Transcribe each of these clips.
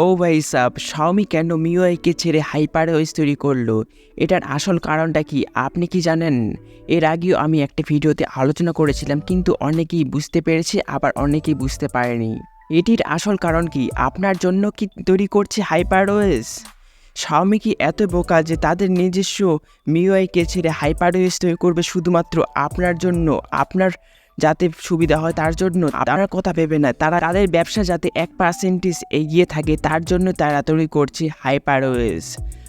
ও ভাই sub Xiaomi কেন মিওয়াইকে ছেড়ে হাইপার ওয়েস তৈরি করল? এটার আসল কারণটা কি আপনি কি জানেন? এর আগেও আমি একটা ভিডিওতে আলোচনা করেছিলাম, কিন্তু অনেকেই বুঝতে পেরেছে, আবার অনেকেই বুঝতে পারেনি। এটির আসল কারণ কি? আপনার জন্য কি তৈরি করছে হাইপার ওয়েস শাওমি কি এত বোকা যে তাদের নিজস্ব মিওয়াইকে ছেড়ে হাইপার ওয়েস তৈরি করবে শুধুমাত্র আপনার জন্য, আপনার যাতে সুবিধা হয় তার জন্য আপনার কথা ভেবে না। তারা তাদের ব্যবসা যাতে এক পার্সেন্টেজ এগিয়ে থাকে তার জন্য তারা তৈরি করছে হাইপারওয়েজ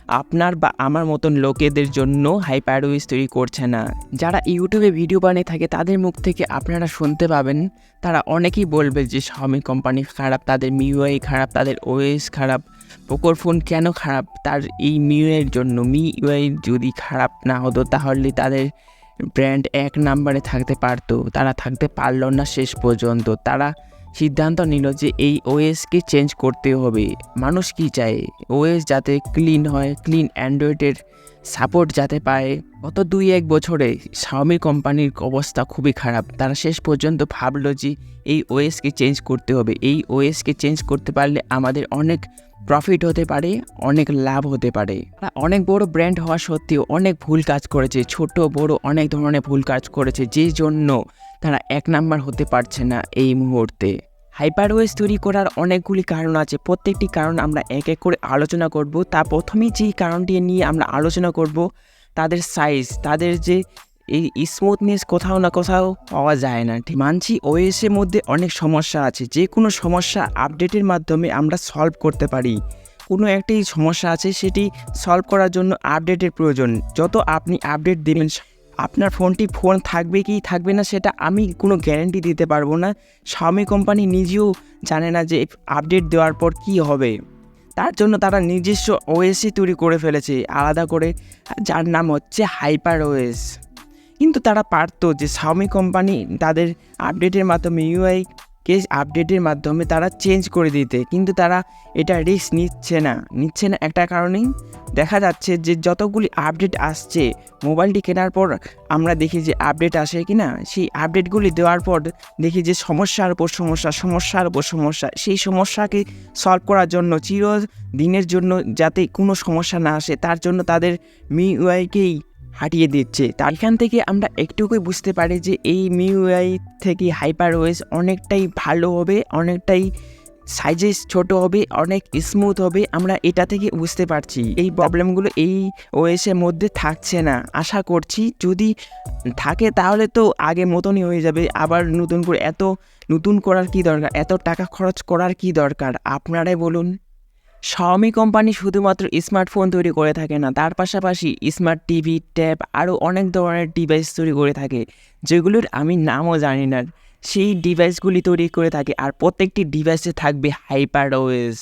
আপনার বা আমার মতন লোকেদের জন্য হাইপারওয়েজ তৈরি করছে না। যারা ইউটিউবে ভিডিও বানিয়ে থাকে তাদের মুখ থেকে আপনারা শুনতে পাবেন। তারা অনেকেই বলবে যে শাওমি কোম্পানি খারাপ, তাদের মিউআই খারাপ, তাদের ওএস খারাপ পোকোর ফোন কেন খারাপ? তার এই মিউআইয়ের জন্য মিউআই যদি খারাপ না হতো তাহলে তাদের ব্র্যান্ড এক নাম্বারে থাকতে পারতো, তারা থাকতে পারল না শেষ পর্যন্ত। তারা সিদ্ধান্ত নিল যে এই ওএসকে চেঞ্জ করতে হবে। মানুষ কি চায়? ওএস যাতে ক্লিন হয় ক্লিন অ্যান্ড্রয়েডের সাপোর্ট যাতে পায়। গত দুই এক বছরে শাওমি কোম্পানির অবস্থা খুবই খারাপ। তারা শেষ পর্যন্ত ভাবলো যে এই ওএসকে চেঞ্জ করতে হবে। এই ওএসকে চেঞ্জ করতে পারলে আমাদের অনেক প্রফিট হতে পারে, অনেক লাভ হতে পারে। অনেক বড় ব্র্যান্ড হওয়া সত্ত্বেও অনেক ভুল কাজ করেছে, ছোট, বড় অনেক ধরনের ভুল কাজ করেছে যে জন্য তারা এক নাম্বার হতে পারছে না এই মুহূর্তে। হাইপারওয়েজ তৈরি করার অনেকগুলি কারণ আছে। প্রত্যেকটি কারণ আমরা এক এক করে আলোচনা করব। তা প্রথমেই যেই কারণটি নিয়ে আমরা আলোচনা করব, তাদের সাইজ তাদের যে এই স্মুথনেস কোথাও না কোথাও পাওয়া যায় না। ঠিক, মানছি ওএসের মধ্যে অনেক সমস্যা আছে। যে কোনো সমস্যা আপডেটের মাধ্যমে আমরা সলভ করতে পারি। কোনো একটি সমস্যা আছে, সেটি সলভ করার জন্য আপডেটের প্রয়োজন। যত আপনি আপডেট দেবেন, আপনার ফোনটি ফোন থাকবে কি থাকবে না, সেটা আমি কোনো গ্যারেন্টি দিতে পারব না। শাওমি কোম্পানি নিজেও জানে না যে আপডেট দেওয়ার পর কি হবে। তার জন্য তারা নিজস্ব ওএসই তৈরি করে ফেলেছে, আলাদা করে। যার নাম হচ্ছে হাইপার ওএস কিন্তু তারা পারতো যে শাওমি কোম্পানি তাদের আপডেটের মাধ্যমে ইউআই কে আপডেটের মাধ্যমে তারা চেঞ্জ করে দিতে। কিন্তু তারা এটা রিস্ক নিচ্ছে না। নিচ্ছে না একটা কারণেই দেখা যাচ্ছে যে যতগুলি আপডেট আসছে মোবাইলটি কেনার পর আমরা দেখি যে আপডেট আসে কি না সেই আপডেটগুলি দেওয়ার পর দেখি যে সমস্যার উপর সমস্যা, সমস্যার উপর সমস্যা। সেই সমস্যাকে সলভ করার জন্য চির দিনের জন্য যাতে কোনো সমস্যা না আসে, তার জন্য তাদের মিউআইকেই হাঁটিয়ে দিচ্ছে। তার এখান থেকে আমরা একটুকুই বুঝতে পারি যে এই মিউআই থেকে হাইপার ওয়েস অনেকটাই ভালো হবে, অনেকটাই সাইজে ছোট হবে, অনেক স্মুথ হবে, আমরা এটা থেকে বুঝতে পারছি। এই প্রবলেমগুলো এই ওএসের মধ্যে থাকছে না। আশা করছি যদি থাকে তাহলে তো আগে মতনই হয়ে যাবে। আবার নতুন করে এত নতুন করার কি দরকার? এত টাকা খরচ করার কি দরকার? আপনারাই বলুন। শাওমি কোম্পানি শুধুমাত্র স্মার্টফোন তৈরি করে থাকে না, তার পাশাপাশি স্মার্ট টিভি ট্যাব আরও অনেক ধরনের ডিভাইস তৈরি করে থাকে, যেগুলোর আমি নামও জানি না। সেই ডিভাইসগুলি তৈরি করে থাকে, আর প্রত্যেকটি ডিভাইসে থাকবে হাইপার ওয়েস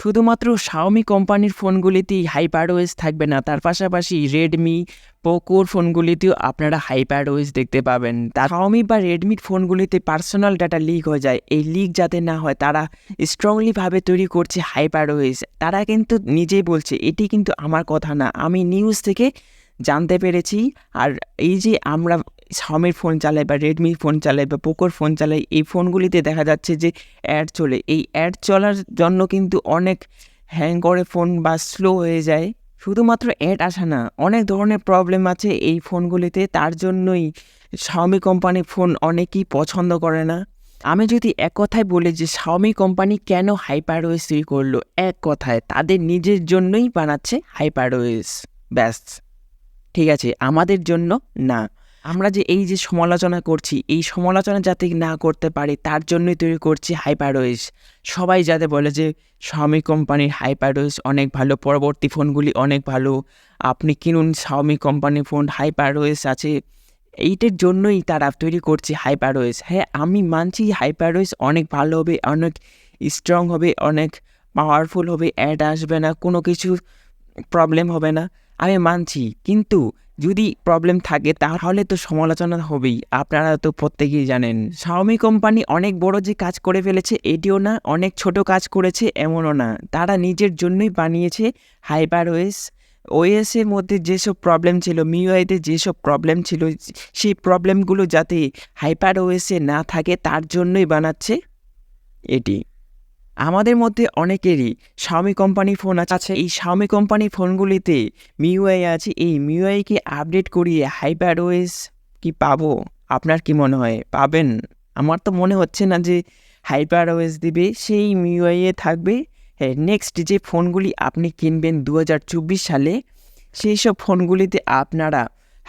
শুধুমাত্র শাওমি কোম্পানির ফোনগুলিতেই হাইপার ওয়েস থাকবে না, তার পাশাপাশি রেডমি পোকোর ফোনগুলিতেও আপনারা হাইপার ওয়েস দেখতে পাবেন। তার শাওমি বা রেডমির ফোনগুলিতে পার্সোনাল ডাটা লিক হয়ে যায়। এই লিক যাতে না হয়, তারা স্ট্রংলিভাবে তৈরি করছে হাইপার ওয়েস তারা কিন্তু নিজেই বলছে, এটি কিন্তু আমার কথা না, আমি নিউজ থেকে জানতে পেরেছি। আর এই যে আমরা শাওমির ফোন চালাই বা রেডমি ফোন চালাই বা পোকোর ফোন চালাই এই ফোনগুলিতে দেখা যাচ্ছে যে অ্যাড চলে। এই অ্যাড চলার জন্য কিন্তু অনেক হ্যাং করে ফোন বা স্লো হয়ে যায়। শুধুমাত্র অ্যাড আসা না, অনেক ধরনের প্রবলেম আছে এই ফোনগুলিতে তার জন্যই শাওমি কোম্পানির ফোন অনেকেই পছন্দ করে না। আমি যদি এক কথায় বলি যে শাওমি কোম্পানি কেন হাইপারওয়েস তৈরি করল, এক কথায় তাদের নিজের জন্যই বানাচ্ছে হাইপারওয়েস ব্যাস। ঠিক আছে, আমাদের জন্য না। আমরা যে এই যে সমালোচনা করছি, এই সমালোচনা যাতে না করতে পারি, তার জন্যই তৈরি করছি হাইপারওয়েস সবাই যাতে বলে যে শাওমি কোম্পানির হাইপারওয়েস অনেক ভালো, পরবর্তী ফোনগুলি অনেক ভালো। আপনি কিনুন শাওমি কোম্পানির ফোন হাইপারওয়েস আছে। এইটার জন্যই তারা তৈরি করছে হাইপারওয়েস হ্যাঁ আমি মানছি হাইপারওয়েস অনেক ভালো হবে, অনেক স্ট্রং হবে, অনেক পাওয়ারফুল হবে অ্যাড আসবে না, কোনো কিছু প্রবলেম হবে না। আমি মানছি। কিন্তু যদি প্রবলেম থাকে, তাহলে তো সমালোচনা হবেই। আপনারা তো প্রত্যেকেই জানেন। শাওমি কোম্পানি অনেক বড় যে কাজ করে ফেলেছে, এটিও না। অনেক ছোট কাজ করেছে, এমনও না। তারা নিজের জন্যই বানিয়েছে হাইপার ওয়েস ওএসের মধ্যে যেসব প্রবলেম ছিল মিউআইতে যেসব প্রবলেম ছিল, সেই প্রবলেমগুলো যাতে হাইপার ওএসে না থাকে, তার জন্যই বানাচ্ছে এটি। আমাদের মধ্যে অনেকেরই শাওমি কোম্পানি ফোন আছে। এই শাওমি কোম্পানি ফোনগুলিতে মিউআই আছে। এই মিউআইকে আপডেট করিয়ে হাইপার ওয়েস কি পাবো? আপনার কি মনে হয়? পাবেন? আমার তো মনে হচ্ছে না যে হাইপার ওয়েস দিবে, সেই মিউআইয়ে থাকবে। হ্যাঁ নেক্সট যে ফোনগুলি আপনি কিনবেন দু হাজার চব্বিশ সালে, সেই সব ফোনগুলিতে আপনারা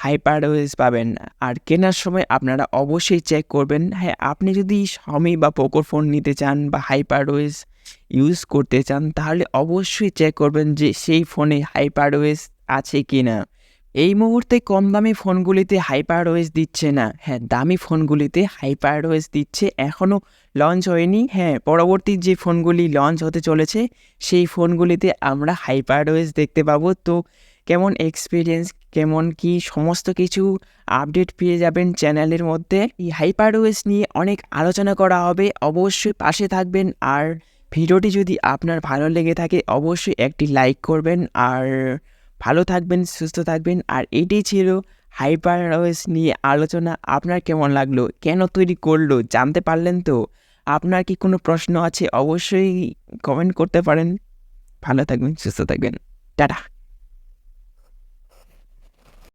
হাইপার ওয়েস পাবেন। আর কেনার সময় আপনারা অবশ্যই চেক করবেন। হ্যাঁ আপনি যদি স্বামী বা পোকোর ফোন নিতে চান বা হাইপার ওয়েস ইউজ করতে চান, তাহলে অবশ্যই চেক করবেন যে সেই ফোনে হাইপার ওয়েস আছে কি না এই মুহূর্তে কম দামি ফোনগুলিতে হাইপার ওয়েস দিচ্ছে না। হ্যাঁ দামি ফোনগুলিতে হাইপার ওয়েস দিচ্ছে এখনও লঞ্চ হয়নি। হ্যাঁ পরবর্তী যে ফোনগুলি লঞ্চ হতে চলেছে, সেই ফোনগুলিতে আমরা হাইপার ওয়েস দেখতে পাবো। তো কেমন এক্সপিরিয়েন্স কেমন কি সমস্ত কিছু আপডেট পেয়ে যাবেন চ্যানেলের মধ্যে। এই হাইপার ওয়েস নিয়ে অনেক আলোচনা করা হবে, অবশ্যই পাশে থাকবেন। আর ভিডিওটি যদি আপনার ভালো লেগে থাকে, অবশ্যই একটি লাইক করবেন। আর ভালো থাকবেন, সুস্থ থাকবেন। আর এটাই ছিল হাইপার ওয়েস নিয়ে আলোচনা। আপনার কেমন লাগল? কেন তৈরি করল? জানতে পারলেন তো? আপনার কি কোনো প্রশ্ন আছে? অবশ্যই কমেন্ট করতে পারেন। ভালো থাকবেন, সুস্থ থাকবেন। টাটা!